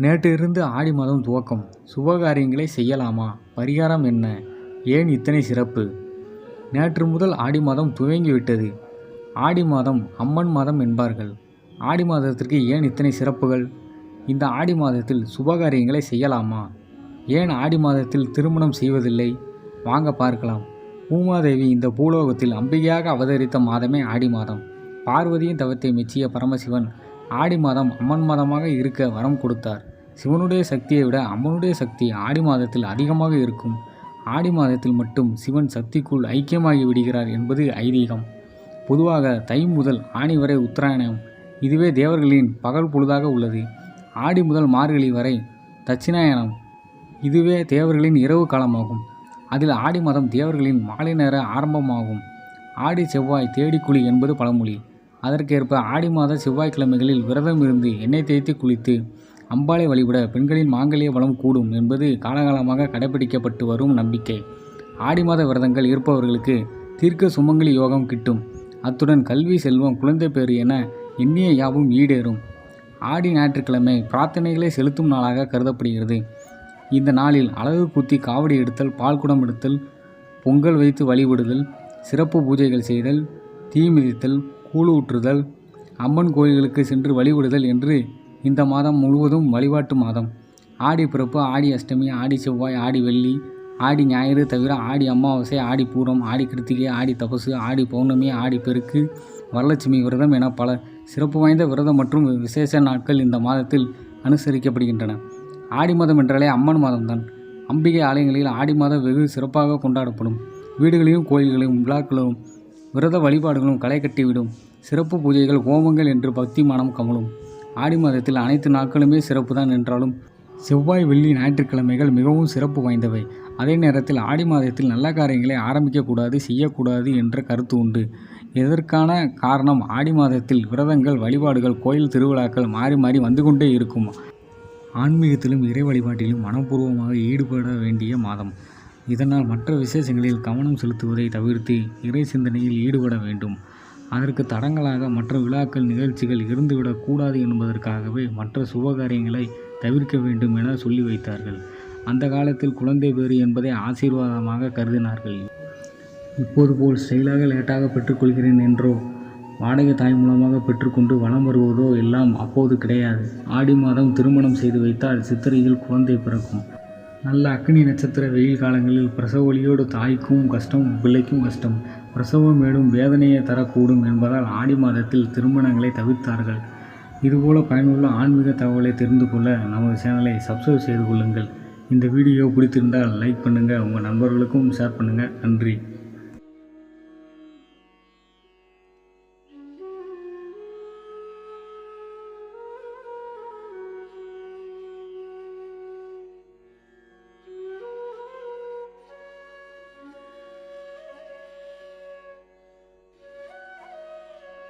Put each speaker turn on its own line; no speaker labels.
நேற்றிருந்து ஆடி மாதம் துவக்கம். சுபகாரியங்களை செய்யலாமா? பரிகாரம் என்ன? ஏன் இத்தனை சிறப்பு? நேற்று முதல் ஆடி மாதம் துவங்கிவிட்டது. ஆடி மாதம் அம்மன் மாதம் என்பார்கள். ஆடி மாதத்திற்கு ஏன் இத்தனை சிறப்புகள்? இந்த ஆடி மாதத்தில் சுபகாரியங்களை செய்யலாமா? ஏன் ஆடி மாதத்தில் திருமணம் செய்வதில்லை? வாங்க பார்க்கலாம். பூமாதேவி இந்த பூலோகத்தில் அம்பிகையாக அவதரித்த மாதமே ஆடி மாதம். பார்வதியின் தவத்தை மெச்சிய பரமசிவன் ஆடி மாதம் அம்மன் மாதமாக இருக்க வரம் கொடுத்தார். சிவனுடைய சக்தியை விட அம்மனுடைய சக்தி ஆடி மாதத்தில் அதிகமாக இருக்கும். ஆடி மாதத்தில் மட்டும் சிவன் சக்திக்குள் ஐக்கியமாகி விடுகிறார் என்பது ஐதீகம். பொதுவாக தை முதல் ஆணி வரை உத்தராயணம். இதுவே தேவர்களின் பகல் பொழுதாக உள்ளது. ஆடி முதல் மார்கழி வரை தட்சிணாயனம் இதுவே தேவர்களின் இரவு காலமாகும். அதில் ஆடி மாதம் தேவர்களின் மாலை நேர ஆரம்பமாகும். ஆடி செவ்வாய் தேடிக்குழி என்பது பழமொழி. அதற்கேற்ப ஆடி மாத செவ்வாய்க்கிழமைகளில் விரதம் இருந்து எண்ணெய் தேய்த்து குளித்து அம்பாளை வழிபட பெண்களின் மாங்கல்ய வளம் கூடும் என்பது காலகாலமாக கடைபிடிக்கப்பட்டு வரும் நம்பிக்கை. ஆடி மாத விரதங்கள் இருப்பவர்களுக்கு தீர்க்க சுமங்கலி யோகம் கிட்டும். அத்துடன் கல்வி செல்வம் குழந்தை பேறு என எண்ணிய யாவும் ஈடேறும். ஆடி ஞாயிற்றுக்கிழமை பிரார்த்தனைகளை செலுத்தும் நாளாக கருதப்படுகிறது. இந்த நாளில் அழகு குத்தி காவடி எடுத்தல் பால்குடம் எடுத்தல் பொங்கல் வைத்து வழிபடுதல் சிறப்பு பூஜைகள் செய்தல் தீ மிதித்தல் கூழு ஊற்றுதல் அம்மன் கோயில்களுக்கு சென்று வழிபடுதல் என்று இந்த மாதம் முழுவதும் வழிபாட்டு மாதம். ஆடி பிறப்பு ஆடி அஷ்டமி ஆடி செவ்வாய் ஆடி வெள்ளி ஆடி ஞாயிறு தவிர ஆடி அமாவாசை ஆடி பூரம் ஆடி கிருத்திகை ஆடி தபசு ஆடி பௌர்ணமி ஆடி பெருக்கு வரலட்சுமி விரதம் என பல சிறப்பு வாய்ந்த விரதம் மற்றும் விசேஷ நாட்கள் இந்த மாதத்தில் அனுசரிக்கப்படுகின்றன. ஆடி மாதம் என்றாலே அம்மன் மாதம்தான். அம்பிகை ஆலயங்களில் ஆடி மாதம் வெகு சிறப்பாக கொண்டாடப்படும். வீடுகளிலும் கோயில்களிலும் விழாக்களும் விரத வழிபாடுகளும் களை கட்டிவிடும். சிறப்பு பூஜைகள் ஹோமங்கள் என்று பக்தி மனம் கமலும் ஆடி மாதத்தில் அனைத்து நாட்களுமே சிறப்பு தான் என்றாலும் செவ்வாய் வெள்ளி ஞாயிற்றுக்கிழமைகள் மிகவும் சிறப்பு வாய்ந்தவை. அதே நேரத்தில் ஆடி மாதத்தில் நல்ல காரியங்களை ஆரம்பிக்கக்கூடாது செய்யக்கூடாது என்ற கருத்து உண்டு. இதற்கான காரணம்? ஆடி மாதத்தில் விரதங்கள் வழிபாடுகள் கோயில் திருவிழாக்கள் மாறி மாறி வந்து கொண்டே இருக்கும். ஆன்மீகத்திலும் இறை வழிபாட்டிலும் மனப்பூர்வமாக ஈடுபட வேண்டிய மாதம். இதனால் மற்ற விசேஷங்களில் கவனம் செலுத்துவதை தவிர்த்து இறை சிந்தனையில் ஈடுபட வேண்டும். அதற்கு தடங்களாக மற்ற விழாக்கள் நிகழ்ச்சிகள் இருந்துவிடக்கூடாது என்பதற்காகவே மற்ற சுபகாரியங்களை தவிர்க்க வேண்டும் என சொல்லி வைத்தார்கள். அந்த காலத்தில் குழந்தை பேறு என்பதை ஆசீர்வாதமாக கருதினார்கள். இப்போது போல் ஸ்டைலாக லேட்டாக பெற்றுக்கொள்கிறேன் என்றோ வாடகை தாய் மூலமாக பெற்றுக்கொண்டு வலம் வருவதோ எல்லாம் அப்போது கிடையாது. ஆடி மாதம் திருமணம் செய்து வைத்தால் சித்திரையில் குழந்தை பிறக்கும். நல்ல அக்னி நட்சத்திர வெயில் காலங்களில் பிரசவ ஒளியோடு தாய்க்கும் கஷ்டம் பிள்ளைக்கும் கஷ்டம். பிரசவம் மேலும் வேதனையை தரக்கூடும் என்பதால் ஆடி மாதத்தில் திருமணங்களை தவிர்த்தார்கள். இதுபோல பயனுள்ள ஆன்மீக தகவலை தெரிந்து கொள்ள நமது சேனலை சப்ஸ்கிரைப் செய்து கொள்ளுங்கள். இந்த வீடியோ பிடித்திருந்தால் லைக் பண்ணுங்கள் உங்கள் நண்பர்களுக்கும் ஷேர் பண்ணுங்கள் நன்றி.